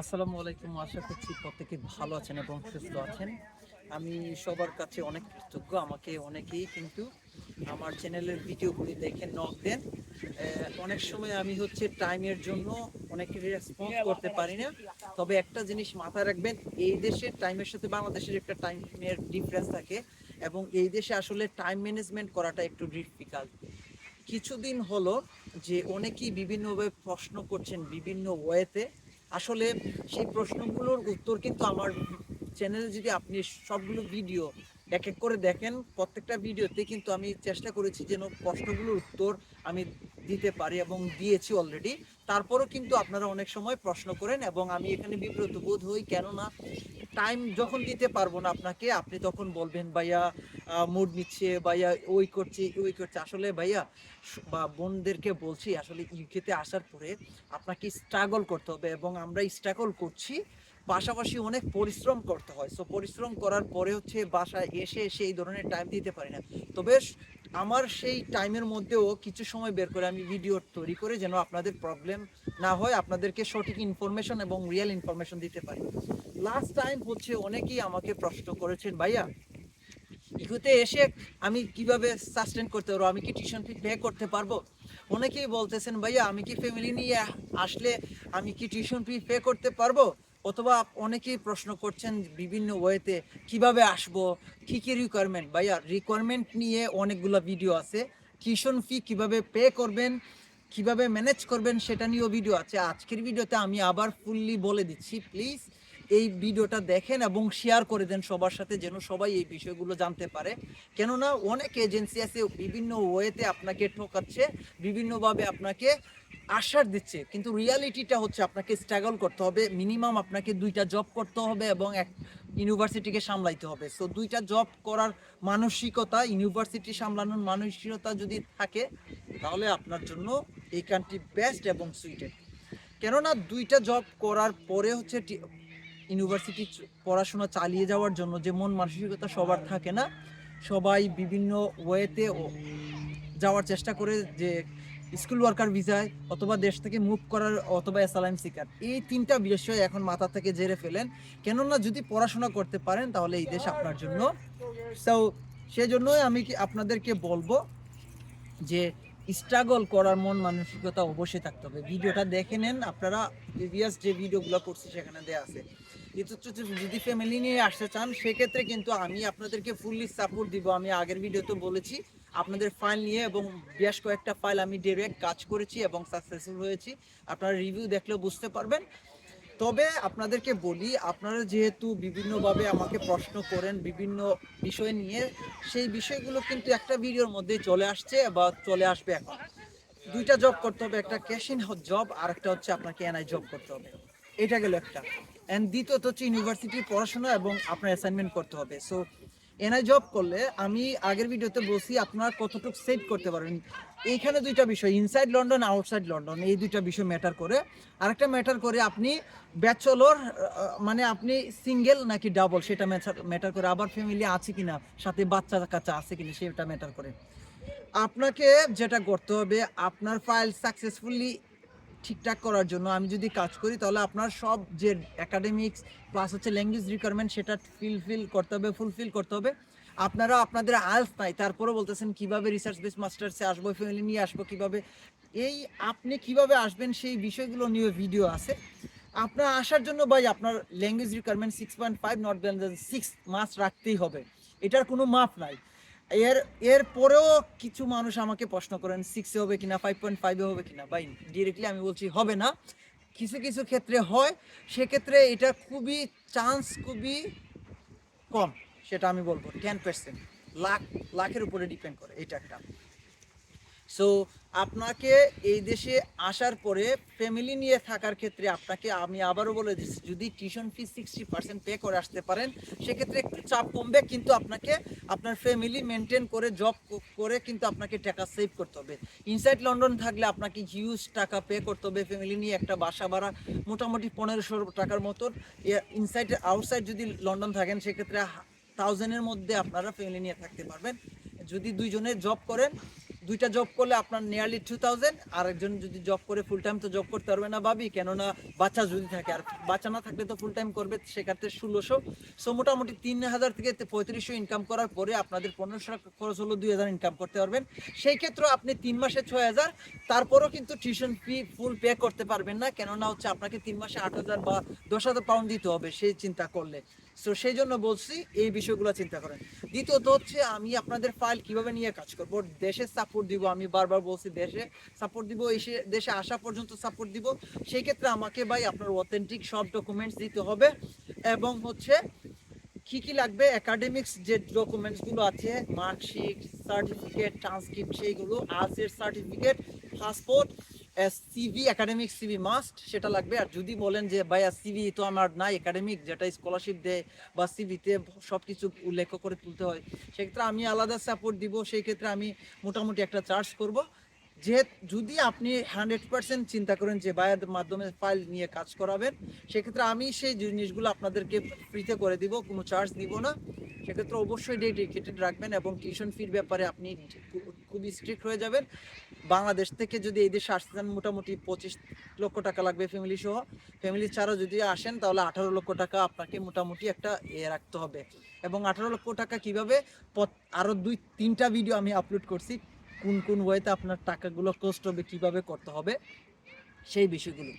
আসসালামু আলাইকুম, আশা করছি প্রত্যেকে ভালো আছেন এবং সুস্থ আছেন। আমি সবার কাছে অনেক কৃতজ্ঞ, আমাকে অনেকেই কিন্তু আমার চ্যানেলের ভিডিওগুলি দেখে নক দেন। অনেক সময় আমি হচ্ছে টাইমের জন্য অনেকে রেসপন্স করতে পারি না। তবে একটা জিনিস মাথায় রাখবেন, এই দেশের টাইমের সাথে বাংলাদেশের একটা টাইমের ডিফারেন্স থাকে এবং এই দেশে আসলে টাইম ম্যানেজমেন্ট করাটা একটু ডিফিকাল্ট কিছুদিন হলো যে অনেকেই বিভিন্নভাবে প্রশ্ন করছেন বিভিন্ন ওয়েতে আসলে সেই প্রশ্নগুলোর উত্তর কিন্তু আমার চ্যানেলে যদি আপনি সবগুলো ভিডিও এক এক করে দেখেন, প্রত্যেকটা ভিডিওতে কিন্তু আমি চেষ্টা করেছি যেন প্রশ্নগুলোর উত্তর আমি দিতে পারি এবং দিয়েছি অলরেডি তারপরও কিন্তু আপনারা অনেক সময় প্রশ্ন করেন এবং আমি এখানে বিব্রত বোধ হই, কেননা টাইম যখন দিতে পারব না আপনাকে, আপনি তখন বলবেন, ভাইয়া মুড নিচ্ছে, ভাইয়া, ওই করছে ওই করছে। আসলে ভাইয়া বা বোনদেরকে বলছি, আসলে ইউকেতে আসার পরে আপনাকে স্ট্রাগল করতে হবে এবং আমরা স্ট্রাগল করছি, পাশাপাশি অনেক পরিশ্রম করতে হয়। সো পরিশ্রম করার পরে হচ্ছে বাসায় এসে এসে এই ধরনের টাইম দিতে পারি না। তবে আমার সেই টাইমের মধ্যেও কিছু সময় বের করে আমি ভিডিও তৈরি করে যেন আপনাদের প্রবলেম না হয়, আপনাদেরকে সঠিক ইনফরমেশন এবং রিয়েল ইনফরমেশন দিতে পারি। লাস্ট টাইম হচ্ছে অনেকেই আমাকে প্রশ্ন করেছেন, ভাইয়া ইকুতে এসে আমি কীভাবে সাস্টেন করতে পারব? আমি কি টিউশন ফি পে করতে পারব? অনেকেই বলতেছেন, ভাইয়া, আমি কি ফ্যামিলি নিয়ে আসলে আমি কি টিউশন ফি পে করতে পারব? অথবা অনেকেই প্রশ্ন করছেন বিভিন্ন ওয়েতে, কীভাবে আসব? কি কি রিকোয়ারমেন্ট ভাইয়া রিকোয়ারমেন্ট নিয়ে অনেকগুলো ভিডিও আছে। টিউশন ফি কীভাবে পে করবেন, কীভাবে ম্যানেজ করবেন সেটা নিয়েও ভিডিও আছে। আজকের ভিডিওতে আমি আবার ফুললি বলে দিচ্ছি প্লিজ এই ভিডিওটা দেখেন এবং শেয়ার করে দেন সবার সাথে যেন সবাই এই বিষয়গুলো জানতে পারে। কেননা অনেক এজেন্সি আছে, বিভিন্ন ওয়েতে আপনাকে ঠকাচ্ছে, বিভিন্নভাবে আপনাকে আশ্বাস দিচ্ছে। কিন্তু রিয়ালিটিটা হচ্ছে আপনাকে স্ট্রাগল করতে হবে। মিনিমাম আপনাকে দুইটা জব করতে হবে এবং এক ইউনিভার্সিটিকে সামলাইতে হবে। সো দুইটা জব করার মানসিকতা ইউনিভার্সিটি সামলানোর মানসিকতা যদি থাকে, তাহলে আপনার জন্য এই কান্ট্রি বেস্ট এবং সুইটেড কেননা দুইটা জব করার পরে হচ্ছে ইউনিভার্সিটি পড়াশোনা চালিয়ে যাওয়ার জন্য যে মন মানসিকতা সবার থাকে না, সবাই বিভিন্ন ওয়েতে যাওয়ার চেষ্টা করে যে স্কুল ওয়ার্কার ভিসায় অথবা দেশ থেকে মুভ করার অথবা অ্যাসালাইম শিকার। এই তিনটা বিষয় এখন মাথা থেকে জেরে ফেলেন। কেননা যদি পড়াশোনা করতে পারেন তাহলে এই দেশ আপনার জন্য। সো সেজন্যই আমি কি আপনাদেরকে বলব যে স্ট্রাগল করার মন মানসিকতা অবশ্যই থাকতে হবে। ভিডিওটা দেখে নেন, আপনারা প্রিভিয়াস যে ভিডিওগুলো করছি সেখানে দেওয়া আছে। কিন্তু যদি ফ্যামিলি নিয়ে আসতে চান, সেক্ষেত্রে কিন্তু আমি আপনাদেরকে ফুললি সাপোর্ট দিব। আমি আগের ভিডিওতে বলেছি, আপনাদের ফাইল নিয়ে এবং বেশ কয়েকটা ফাইল আমি ডিরেক্ট কাজ করেছি এবং সাকসেসফুল হয়েছি। আপনারা রিভিউ দেখলেও বুঝতে পারবেন। তবে আপনাদেরকে বলি, আপনারা যেহেতু বিভিন্নভাবে আমাকে প্রশ্ন করেন বিভিন্ন বিষয় নিয়ে, সেই বিষয়গুলো কিন্তু একটা ভিডিওর মধ্যে চলে আসছে বা চলে আসবে এখন। দুইটা জব করতে হবে, একটা ক্যাশ ইন জব আর একটা হচ্ছে আপনাকে এনআই জব করতে হবে। এটা গেল একটা। এন্ড দ্বিতীয়ত হচ্ছে ইউনিভার্সিটির পড়াশোনা এবং আপনার অ্যাসাইনমেন্ট করতে হবে। সো এনআই জব করলে আমি আগের ভিডিওতে বলছি আপনারা কতটুকু সেভ করতে পারেন এইখানে দুইটা বিষয় ইনসাইড লন্ডন আউটসাইড লন্ডন এই দুইটা বিষয় ম্যাটার করে। আরেকটা ম্যাটার করে আপনি ব্যাচলর মানে আপনি সিঙ্গেল নাকি ডাবল সেটা ম্যাটার করে। আবার ফ্যামিলি আছে কিনা, সাথে বাচ্চা কাচ্চা আছে কিনা, সেটা ম্যাটার করে। আপনাকে যেটা করতে হবে, আপনার ফাইল সাকসেসফুলি ঠিকঠাক করার জন্য আমি যদি কাজ করি, তাহলে আপনার সব যে একাডেমিক্স প্লাস হচ্ছে ল্যাঙ্গুয়েজ রিকোয়ারমেন্ট সেটা ফিলফিল করতে হবে ফুলফিল করতে হবে। আপনারা আপনাদের আলস নাই তারপরে বলতেছেন কীভাবে রিসার্চ বেস মাস্টার্সে আসব ফ্যামিলি নিয়ে আসব কীভাবে। এই আপনি কীভাবে আসবেন সেই বিষয়গুলো নিয়ে ভিডিও আছে। আপনার আসার জন্য ভাই আপনার language requirement six point five not six মাস রাখতেই হবে। এটার কোনো মাপ নাই। এর এর পরেও কিছু মানুষ আমাকে প্রশ্ন করেন সিক্সে হবে কিনা ফাইভ পয়েন্ট ফাইভে হবে কিনা? ভাই ডিরেক্টলি আমি বলছি হবে না। কিছু কিছু ক্ষেত্রে হয়, সেক্ষেত্রে এটা খুবই চান্স খুবই কম, সেটা আমি বলব টেন পার্সেন্ট লাখ, লাখের উপরে ডিপেন্ড করে এটা একটা সো আপনাকে এই দেশে আসার পরে ফ্যামিলি নিয়ে থাকার ক্ষেত্রে আপনাকে আমি আবারও বলে দিচ্ছি, যদি tuition fee sixty percent pay করে আসতে পারেন, সেক্ষেত্রে একটু চাপ কমবে, কিন্তু আপনাকে আপনার ফ্যামিলি মেনটেন করে জব করে কিন্তু আপনাকে টাকা সেভ করতে হবে। ইনসাইড লন্ডন থাকলে আপনাকে হিউজ টাকা পে করতে হবে ফ্যামিলি নিয়ে একটা বাসা ভাড়া মোটামুটি পনেরোশো টাকার মতন। ইনসাইড আউটসাইড যদি লন্ডন থাকেন, সেক্ষেত্রে থাউজেন্ডের মধ্যে আপনারা ফ্যামিলি নিয়ে থাকতে পারবেন। যদি দুইজনে জব করেন দুইটা জব করলে আপনার নিয়ারলি টু থাউজেন্ড আর একজন যদি জব করে ফুল টাইম তো জব করতে পারবে না ভাবি, কেননা বাচ্চা যদি থাকে, আর বাচ্চা না থাকলে তো ফুল টাইম করবে সেক্ষেত্রে ষোলোশো। সো মোটামুটি তিন হাজার থেকে পঁয়ত্রিশশো ইনকাম করার পরে আপনাদের পনেরোশো খরচ হলো দুই হাজার ইনকাম করতে পারবেন। সেই ক্ষেত্রে আপনি তিন মাসে ছয় হাজার, তারপরও কিন্তু টিউশন ফি ফুল পে করতে পারবেন না, কেননা হচ্ছে আপনাকে তিন মাসে আট হাজার বা দশ হাজার পাউন্ড দিতে হবে, সেই চিন্তা করলে। সো সেই জন্য বলছি, এই বিষয়গুলো চিন্তা করেন। দ্বিতীয়ত হচ্ছে, আমি আপনাদের ফাইল কীভাবে নিয়ে কাজ করব? দেশে সাপোর্ট দিব, আমি বারবার বলছি দেশে সাপোর্ট দিব এসে দেশে আসা পর্যন্ত সাপোর্ট দিব। সেই ক্ষেত্রে আমাকে ভাই আপনার অথেন্টিক সব ডকুমেন্টস দিতে হবে এবং হচ্ছে কি কি লাগবে? একাডেমিক্স যে ডকুমেন্টসগুলো আছে মার্কশিট সার্টিফিকেট ট্রান্সক্রিপ্ট সেইগুলো আর্টসের certificate passport CV academic CV must সেটা লাগবে। আর যদি বলেন যে, ভাইয়া সিভি তো আমার নাই একাডেমিক যেটা স্কলারশিপ দেয় বা সিভিতে সব কিছু উল্লেখ করে তুলতে হয়, সেক্ষেত্রে আমি আলাদা সাপোর্ট দিব সেই ক্ষেত্রে আমি মোটামুটি একটা চার্জ করব। যে, যদি আপনি হান্ড্রেড পার্সেন্ট চিন্তা করেন যে বায়ের মাধ্যমে ফাইল নিয়ে কাজ করাবেন, সেক্ষেত্রে আমি সেই জিনিসগুলো আপনাদেরকে ফ্রিতে করে দিব, কোনো চার্জ দিব না। সেক্ষেত্রে অবশ্যই ডেডিকেটেড রাখবেন এবং টিউশন ফির ব্যাপারে আপনি খুবই স্ট্রিক্ট হয়ে যাবেন। বাংলাদেশ থেকে যদি এই দেশে আসতে চান, মোটামুটি পঁচিশ লক্ষ টাকা লাগবে ফ্যামিলি সহ। ফ্যামিলি ছাড়াও যদি আসেন, তাহলে আঠারো লক্ষ টাকা আপনাকে মোটামুটি একটা এ রাখতে হবে। এবং আঠারো লক্ষ টাকা কীভাবে? আরও দুই, তিনটা ভিডিও আমি আপলোড করছি, কোন কোন ওয়েতে আপনার টাকাগুলো কষ্ট হবে, কীভাবে করতে হবে, সেই বিষয়গুলো।